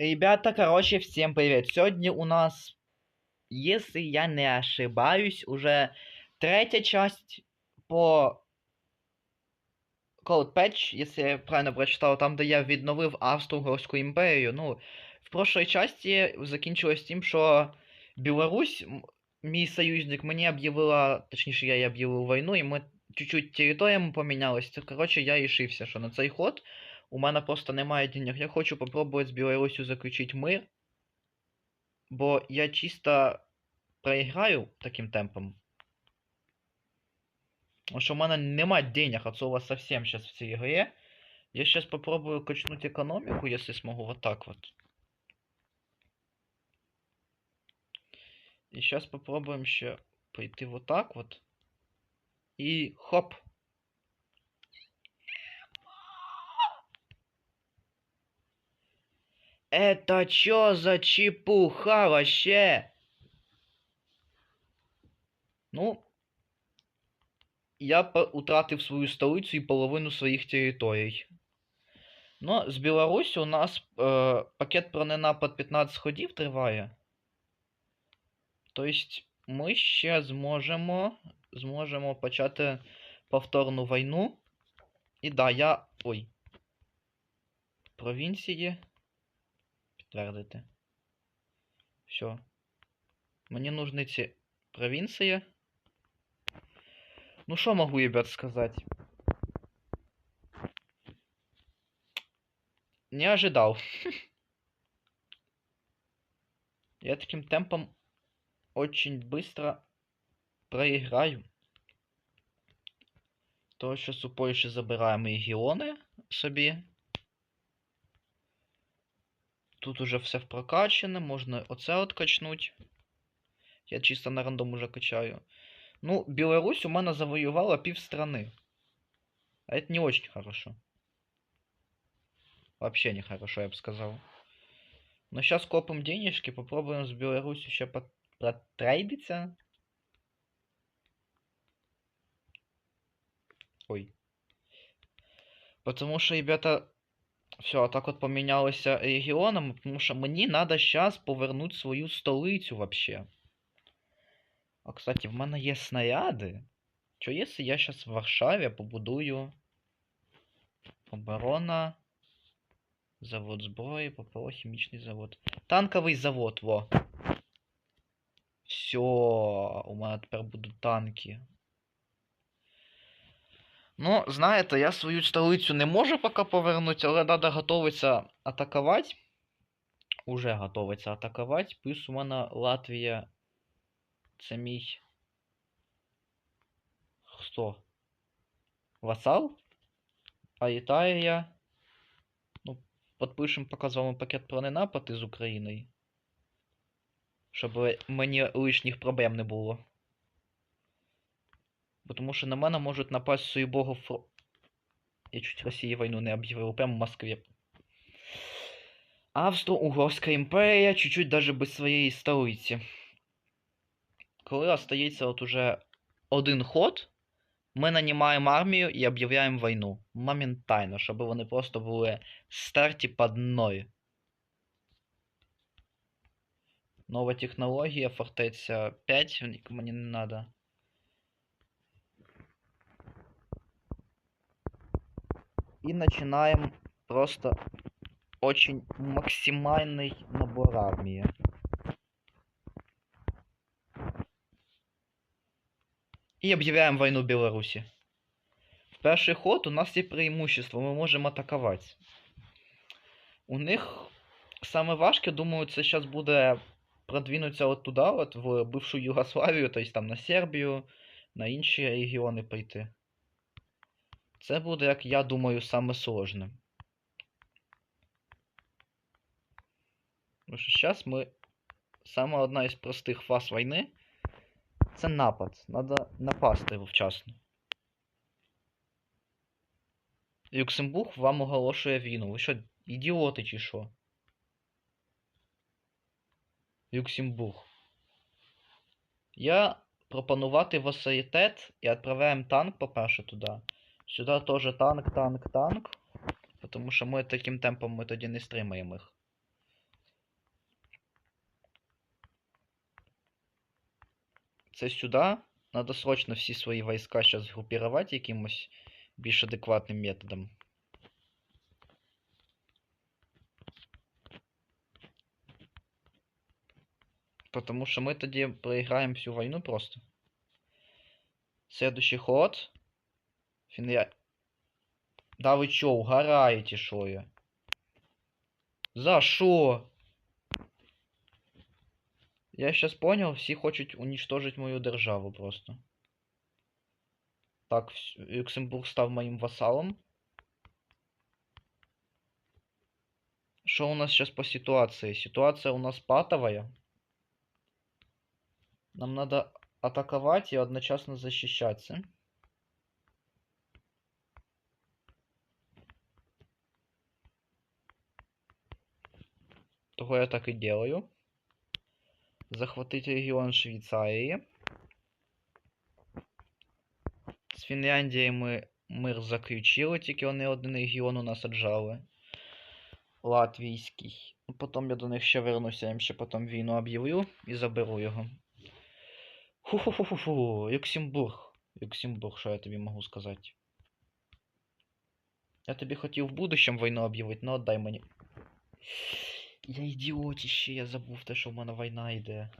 Ребята, короче, всем привет. Сегодня у нас, если я не ошибаюсь, уже третья часть по Cold Patch, если я правильно прочитав, там, де я відновив Австро-Угорську імперію. Ну, в прошлой часті закінчилось тим, що Білорусь, мій союзник, мені об'явила, точніше, я їй об'явив війну, і ми чуть-чуть територіями помінялись. Це, коротше, я рішився, що на цей ход у мене просто немає денег. Я хочу попробувати з Білорусю заключити мир. Бо я чисто проіграю таким темпом. Потому что у меня нема денег от слова совсем сейчас в цій игре. Я сейчас попробую качнуть экономику, если смогу вот так вот. И сейчас попробуем еще пойти вот так вот. И хоп. Это чё за чепуха вообще? Ну, я утратив свою столицю і половину своїх територій. Ну, з Білорусі у нас е, пакет про ненапад 15 ходів триває. Тобто ми ще зможемо, зможемо почати повторну війну. І да, я. Ой. Провінції. Підтвердити. Все. Мені нужны ці провінції. Ну что могу, ребят, сказать? Не ожидал. Я таким темпом очень быстро проиграю. То, що у Польщі забираємо регіони собі. Тут уже все прокачане, можна оце от качнуть. Я чисто на рандом уже качаю. Ну, Беларусь у меня завоевала пів страны. А это не очень хорошо. Вообще не хорошо, я бы сказал. Но сейчас копим денежки, попробуем с Беларусью еще пот- протрейдиться. Ой. Потому что, ребята, все, так от поменялося регіоном, потому що мені надо сейчас повернуть свою столицю вообще. А, кстати, в мене є снаряди. Що якщо я зараз в Варшаві побудую оборона, завод зброї, ППО, хімічний завод. Танковий завод, во. Все, у мене тепер будуть танки. Ну, знаєте, я свою столицю не можу поки повернути, але треба готуватися атакувати. Уже готовиться атакувати. Плюс у мене Латвія це мій. Хто? Васал? А Італія. Ну, підпишемо вами пакет про ненапад із Україною. Щоб мені лишніх проблем не було. Бо Тому що на мене можуть напасть свої богу фро... Я чуть Росії війну не об'явив, прямо в Москві. Австро-Угорська імперія, чуть-чуть даже без своєї столиці. Коли остається от уже один ход, ми нанімаємо армію і об'являємо війну. Моментально, щоб вони просто були старті під ноль. Нова технологія, фортеця 5, мені не надо. И начинаем просто очень максимальный набор армии. І об'являємо війну Білорусі. В перший ход у нас є преимущество, ми можемо атакувати. У них саме важке, думаю, це зараз буде продвинутися от туди, от в бившу Югославію, тобто там на Сербію, на інші регіони прийти. Це буде, як я думаю, саме сложне. Тому що зараз ми. Саме одна із простих фаз війни це напад. Надо напасти вчасно. Люксембург вам оголошує війну. Ви що, ідіоти чи що? Люксембург. Я пропонувати василітет і відправляємо танк, по-перше, туди. Сюда тоже танк, танк, танк. Потому что мы таким темпом мы тоді не стримаем их. Це сюди. Надо срочно всі свої війська зараз групірувати якимось більш адекватным методом. Потому что мы тогда проиграем всю войну просто. Следующий ход. Фінля... Да ви чо, угораєте, шо я? За що? Я сейчас понял, всі хочуть уничтожить мою державу просто. Так, вс- Люксембург став моїм вассалом. Что у нас сейчас по ситуации? Ситуация у нас патовая. Нам надо атаковать и одночасно защищаться. Того я так и делаю. Захватить регион Швейцарии. З Фінляндією ми мир заключили, тільки вони один регіон у нас отжали. Латвійський. Потім я до них ще вернуся, я їм ще потім війну об'явлю і заберу його. Ху-ху-ху-ху-ху, Люксембург. Люксембург, що я тобі можу сказати? Я тобі хотів в будущем війну об'явити, ну отдай мені. Я ідіотіще, я забув те, що в мене війна йде.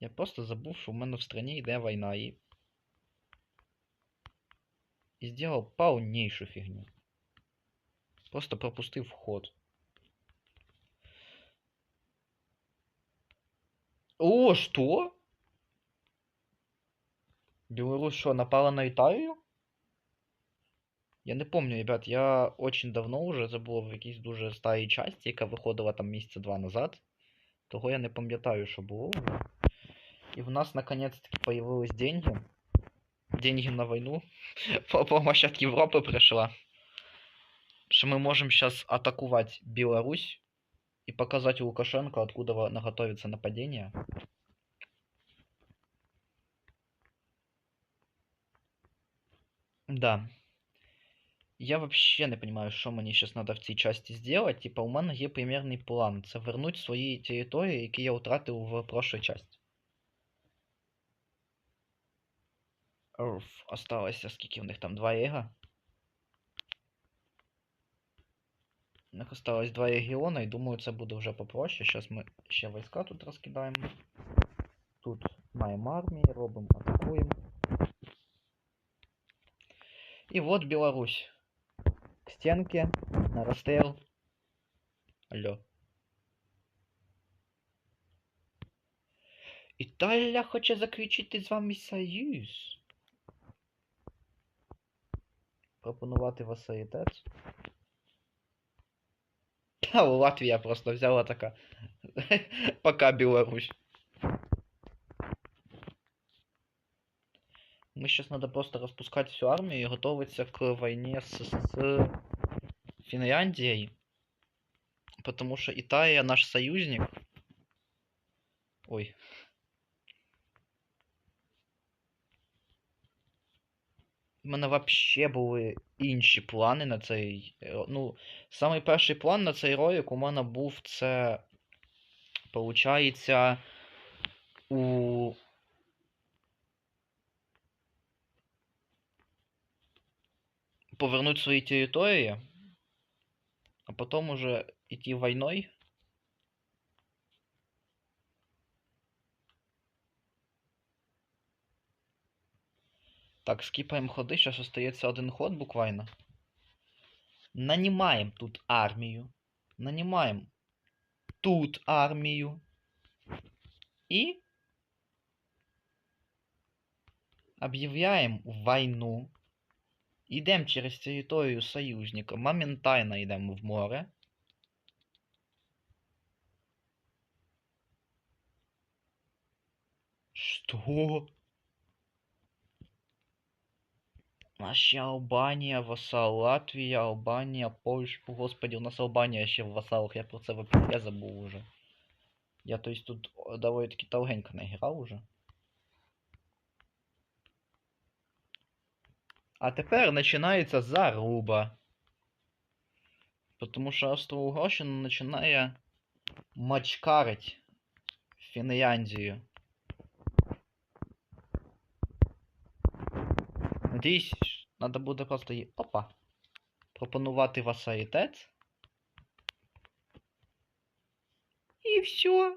Я просто забув, що в мене в страні йде війна і. І зробив повнішу фігню. Просто пропустив ход. О, что? Беларусь что, напала на Італію? Я не помню, ребят, я очень давно уже забув в якійсь дуже старій часті, яка виходила там місяця два назад. Того я не пам'ятаю, що було вже. І в нас наконец-таки появились деньги. Деньги на войну. По- Помощь от Европы пришла. Что мы можем сейчас атаковать Беларусь и показать Лукашенко, откуда во- на- готовится нападение. Да. Я вообще не понимаю, що мені зараз надо в цій часті сделать. Типа, у мене є примірний план. Це вернуть свої території, які я втратив в прошлой часті. Уф, осталося скільки в них там? Два ега? У них осталось два регіони, і думаю, це буде вже попроще. Зараз ми ще війська тут розкидаємо. Тут маємо армії, робимо, атакуємо. І от Білорусь. К стенке, на розстріл. Алло. Італія хоче заключити з вами союз. Пропонувати василітет. Та Латвія просто взяла така. Пока Білорусь. Мы сейчас надо просто распускать всю армию и готовиться к войне с, с Финляндией. Потому что Италия наш союзник. Ой. У мене вообще були інші плани на цей. е, Ну, самий перший план на цей ролик у мене був це. Получається. У. Повернуть свої території, а потім уже йти війною. Так, скипаем ходы, сейчас остается один ход буквально. Нанимаем тут армию. Нанимаем тут армию. И объявляем войну. Идем через территорию союзника. Моментально идем в море. Что? Наші Албанія, васал, Латвія, Албанія, Польща. Господи, у нас Албанія ще в васалах, я про це вообще забув уже. Я то есть тут доволі таки довгенько не грав уже. А тепер починається заруба. Потому що Австро-Угорщина починає мачкарить Фінляндію. Надіюсь, треба буде просто їй. Опа. Пропонувати васалітет. І все.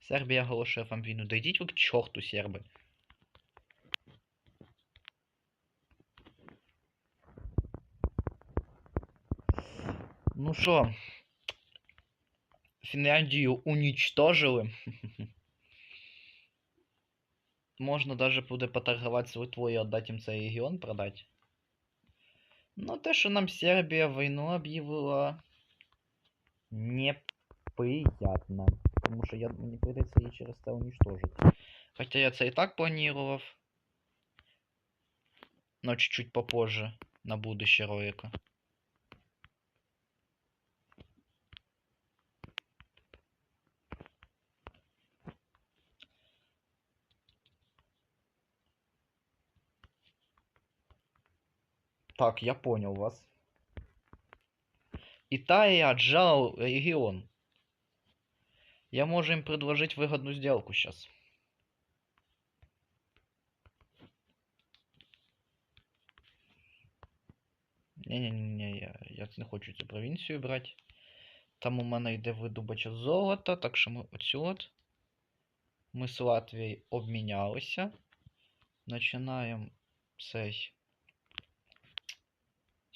Сербія оголошує вам війну. Да йдіть ви к чорту, серби. Ну що, Фінляндію уничтожили. Можна даже буде поторгувати з Литвою і віддати їм цей регіон продати. Ну, те, що нам Сербія війну об'явила. Неприятно. Тому що я, мені прийдеться її через це уничтожити. Хоча я це і так планував. Но чуть-чуть попозже, на будущее ролика. Так, я понял вас. Италия отжал регион. Я могу им предложить выгодную сделку сейчас. Не-не-не, я, я не хочу цю провінцію брати. Там у мене йде видобича золота, так що ми оцю от. Ми з Латвією обмінялися. Починаємо.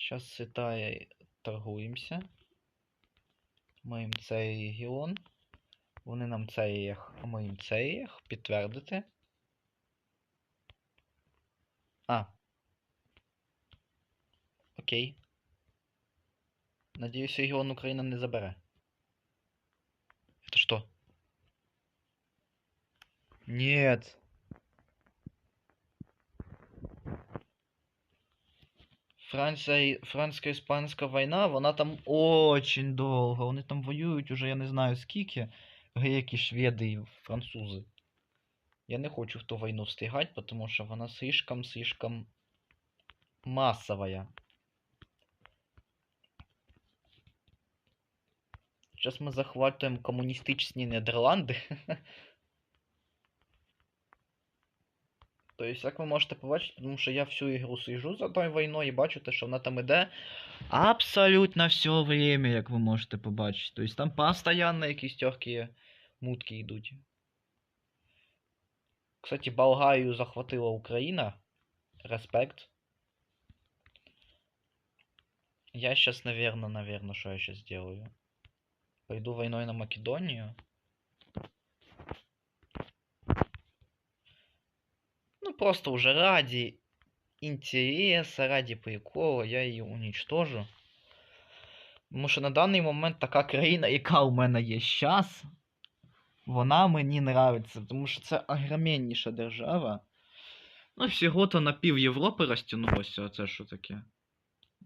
Зараз з Італією торгуємося. Ми їм цей регіон. Вони нам цей їх, ми їм цей їх. Підтвердити. А. Окей. Надеюсь, регион Украина не забере. Это что? Нет. Франція, франсько-іспанська війна, вона там очень довго. Вони там воюють уже, я не знаю скільки. Греки, шведи і французи. Я не хочу в ту війну встигати, тому що вона слишком-слишком массовая. Сейчас мы захватываем коммунистические Нидерланды. То есть, як ви можете побачити, тому що я всю ігру сижу за тою війною і бачу те, що вона там іде абсолютно все время, як ви можете побачити. Тобто там постоянно якісь тьохкі мутки йдуть. Кстати, Болгарію захватила Україна. Респект. Я сейчас, наверное, наверное, что я сейчас сделаю? Пойду войной на Македонию. Просто уже ради интереса, ради прикола я її уничтожу. Тому що на даний момент така країна, яка у мене є зараз, вона мені нравиться, тому що це огроменніша держава. Ну, всього-то на пів Європи розтягнулося, а це що таке?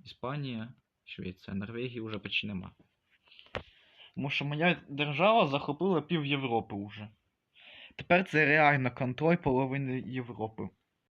Іспанія, Швеція, Норвегії вже почти нема. Тому що моя держава захопила пів Європи вже. Тепер це реально контроль половини Європи.